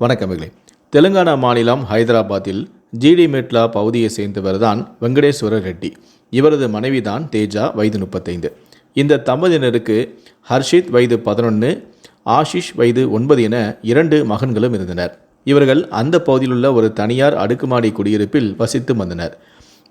வணக்கமிகளே தெலுங்கானா மாநிலம் ஹைதராபாத்தில் ஜிடி மெட்லா பகுதியை சேர்ந்தவர் தான் வெங்கடேஸ்வர ரெட்டி. இவரது மனைவி தான் தேஜா வயது முப்பத்தைந்து. இந்த தம்பதியினருக்கு ஹர்ஷித் வயது பதினொன்று ஆஷிஷ் வயது ஒன்பது என இரண்டு மகன்களும் இருந்தனர். இவர்கள் அந்த பகுதியிலுள்ள ஒரு தனியார் அடுக்குமாடி குடியிருப்பில் வசித்து வந்தனர்.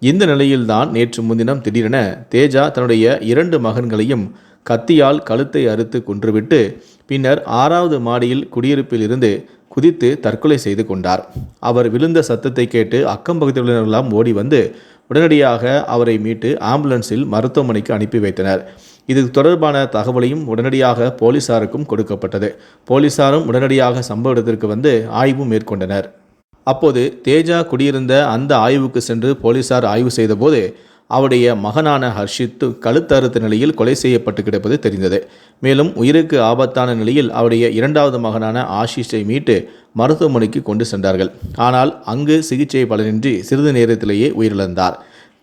இந்த நிலையில்தான் நேற்று முன்தினம் திடீரென தேஜா தன்னுடைய இரண்டு மகன்களையும் கத்தியால் கழுத்தை அறுத்து கொன்றுவிட்டு பின்னர் ஆறாவது மாடியில் குடியிருப்பில் இருந்து குதித்து தற்கொலை செய்து கொண்டார். அவர் விழுந்த சத்தத்தை கேட்டு அக்கம் பகுதியினரெல்லாம் ஓடி வந்து உடனடியாக அவரை மீட்டு ஆம்புலன்ஸில் மருத்துவமனைக்கு அனுப்பி வைத்தனர். இது தொடர்பான தகவலையும் உடனடியாக போலீசாருக்கும் கொடுக்கப்பட்டது. போலீசாரும் உடனடியாக சம்பவ இடத்திற்கு வந்து ஆய்வு மேற்கொண்டனர். அப்போது தேஜா குடியிருந்த அந்த ஆய்வுக்கு சென்று போலீசார் ஆய்வு செய்தபோது அவருடைய மகனான ஹர்ஷித் கழுத்தறுத்த நிலையில் கொலை செய்யப்பட்டு கிடப்பது தெரிந்தது. மேலும் உயிருக்கு ஆபத்தான நிலையில் அவருடைய இரண்டாவது மகனான ஆஷிஷை மீட்டு மருத்துவமனைக்கு கொண்டு சென்றார்கள். ஆனால் அங்கு சிகிச்சை பலனின்றி சிறிது நேரத்திலேயே உயிரிழந்தார்.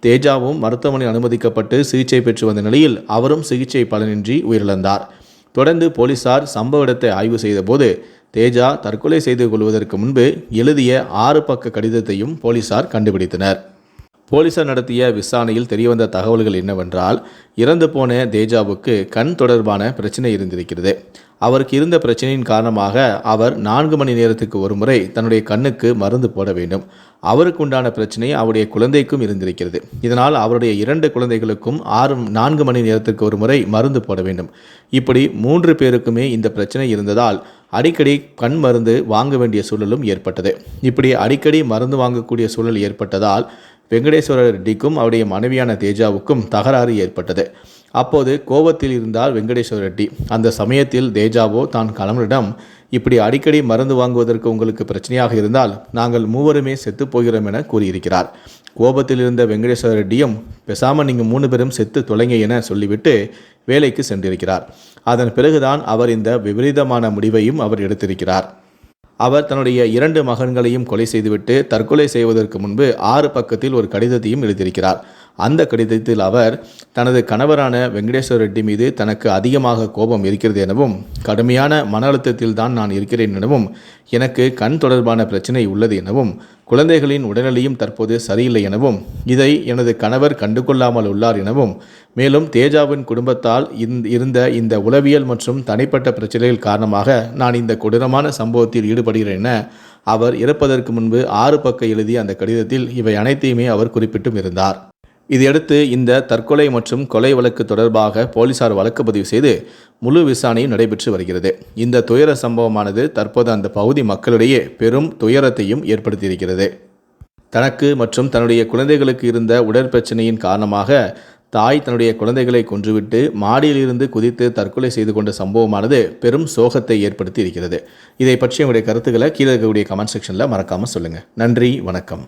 தேஜாவும் மருத்துவமனை அனுமதிக்கப்பட்டு சிகிச்சை பெற்று வந்த நிலையில் அவரும் சிகிச்சை பலனின்றி உயிரிழந்தார். தொடர்ந்து போலீசார் சம்பவ இடத்தை ஆய்வு செய்தபோது தேஜா தற்கொலை செய்து கொள்வதற்கு முன்பு எழுதிய ஆறு பக்க கடிதத்தையும் போலீசார் கண்டுபிடித்தனர். போலீசார் நடத்திய விசாரணையில் தெரியவந்த தகவல்கள் என்னவென்றால் இறந்து போன தேஜாவுக்கு கண் தொடர்பான பிரச்சனை இருந்திருக்கிறது. அவருக்கு இருந்த பிரச்சனையின் காரணமாக அவர் நான்கு மணி நேரத்துக்கு ஒரு முறை தன்னுடைய கண்ணுக்கு மருந்து போட வேண்டும். அவருக்கு உண்டான பிரச்சனை அவருடைய குழந்தைக்கும் இருந்திருக்கிறது. இதனால் அவருடைய இரண்டு குழந்தைகளுக்கும் ஆறு நான்கு மணி நேரத்துக்கு ஒரு முறை மருந்து போட வேண்டும். இப்படி மூன்று பேருக்குமே இந்த பிரச்சனை இருந்ததால் அடிக்கடி கண் மருந்து வாங்க வேண்டிய சூழலும் ஏற்பட்டது. இப்படி அடிக்கடி மருந்து வாங்கக்கூடிய சூழல் ஏற்பட்டதால் வெங்கடேஸ்வர ரெட்டிக்கும் அவருடைய மனைவியான தேஜாவுக்கும் தகராறு ஏற்பட்டது. அப்போது கோபத்தில் இருந்தார் வெங்கடேஸ்வர ரெட்டி அந்த சமயத்தில் தேஜாவோ தான் கணவனிடம் இப்படி அடிக்கடி மருந்து வாங்குவதற்கு உங்களுக்கு பிரச்சனையாக இருந்தால் நாங்கள் மூவருமே செத்து போகிறோம் என கூறியிருக்கிறார். கோபத்தில் இருந்த வெங்கடேஸ்வர ரெட்டியும் பேசாமல் நீங்கள் மூணு பேரும் செத்து தொலைங்க என சொல்லிவிட்டு வேலைக்கு சென்றிருக்கிறார். அதன் பிறகுதான் அவர் இந்த விபரீதமான முடிவையும் அவர் எடுத்திருக்கிறார். அவர் தன்னுடைய இரண்டு மகன்களையும் கொலை செய்துவிட்டு தற்கொலை செய்வதற்கு முன்பு ஆறு பக்கத்தில் ஒரு கடிதத்தையும் எழுதியிருக்கிறார். அந்த கடிதத்தில் அவர் தனது கணவரான வெங்கடேஸ்வர ரெட்டி மீது தனக்கு அதிகமாக கோபம் இருக்கிறது எனவும் கடுமையான மன அழுத்தத்தில் தான் நான் இருக்கிறேன் எனவும் எனக்கு கண் தொடர்பான பிரச்சனை உள்ளது எனவும் குழந்தைகளின் உடல்நிலையும் தற்போது சரியில்லை எனவும் இதை எனது கணவர் கண்டுகொள்ளாமல் உள்ளார் எனவும் மேலும் தேஜாவின் குடும்பத்தால் இருந்த இந்த உளவியல் மற்றும் தனிப்பட்ட பிரச்சனைகள் காரணமாக நான் இந்த கொடூரமான சம்பவத்தில் ஈடுபடுகிறேன் என அவர் இறப்பதற்கு முன்பு ஆறு பக்க எழுதிய அந்த கடிதத்தில் இவை அனைத்தையுமே அவர் குறிப்பிட்டும் இருந்தார். இதையடுத்து இந்த தற்கொலை மற்றும் கொலை வழக்கு தொடர்பாக போலீசார் வழக்கு பதிவு செய்து முழு விசாரணையும் நடைபெற்று வருகிறது. இந்த துயர சம்பவமானது தற்போது அந்த பகுதி மக்களிடையே பெரும் துயரத்தையும் ஏற்படுத்தியிருக்கிறது. தனக்கு மற்றும் தன்னுடைய குழந்தைகளுக்கு இருந்த உடற்பிரச்சனையின் காரணமாக தாய் தன்னுடைய குழந்தைகளை கொன்றுவிட்டு மாடியிலிருந்து குதித்து தற்கொலை செய்து கொண்ட சம்பவமானது பெரும் சோகத்தை ஏற்படுத்தி இருக்கிறது இதை பற்றி உங்களுடைய கருத்துக்களை கீழே இருக்கக்கூடிய கமெண்ட் செக்ஷனில் மறக்காமல் சொல்லுங்கள் நன்றி வணக்கம்.